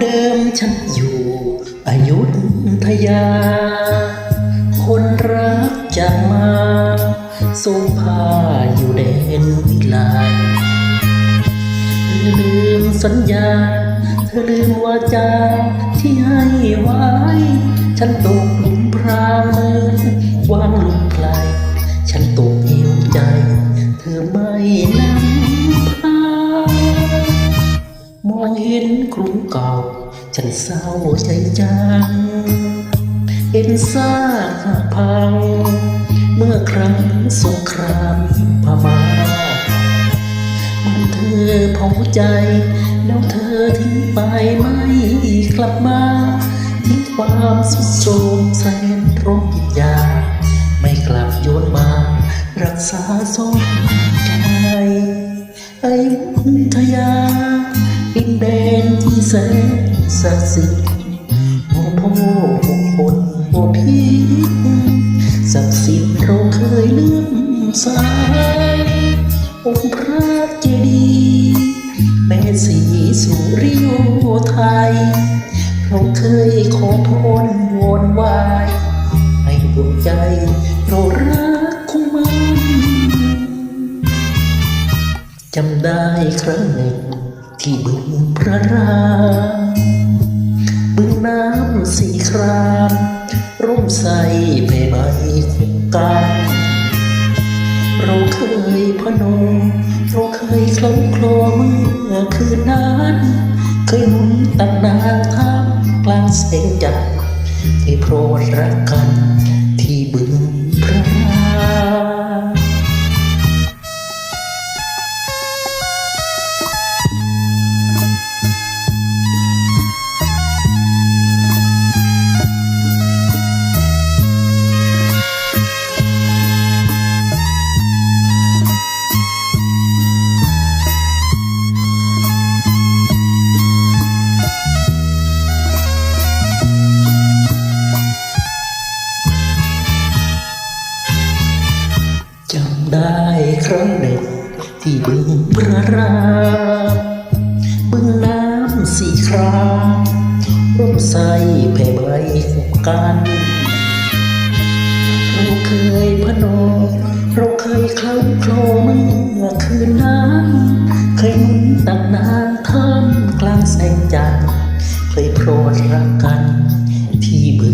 เดิมฉันอยู่อยุธยา คนรักจะมาทรงผ้าอยู่แดนวิไลเธอลืมสัญญา เธอลืมวาจาที่ให้ไว้ ฉันตกหลุมพรางเมือนวางลงไกล ฉันตกเหวใจ เธอไม่นำ เห็นกรุงเก่า ฉันเศร้าใจจังเห็นซากหักพัง เมื่อครั้งสงครามพม่ามันเธอเผาใจ แล้วเธอทิ้งไปไม่กลับมา ทิ้งความสุดโทมแสนร้อนยา ไม่กลับโยนมา รักษาสมใจอยุธยา สนศักดิ์สิทธิ์โอ้พ่อโอ้คนโอ้พี่ศักดิ์สิทธิ์เราเคยเลื่อมใสองค์พระเจดีย์แม่ศรีสุริโยไทย เราเคยขอพรวอนไหวายให้ดวงใจเรารักคงมันจำได้ครั้งหนึ่ง ที่บึงพระรามบึงน้ำสีคราม ร่มใสใบใบคุกกันเราเคยพนมเราเคยคล้ำคลอเมื่อคืนนั้นเคยหมุนตักนางท่ามกลางแสงจันทร์ให้โปรดรักกัน จำได้ครั้งหนึ่งที่บึงพระรามบึงน้ำสีครามร่มใสแผ่ใบคุกกัน เราเคยพนมเราเคยเคล้าโคลเมื่อคืนนั้นเคยมุนตักนางท่ามกลางแสงจันทร์เคยโปรดรักกันที่บึง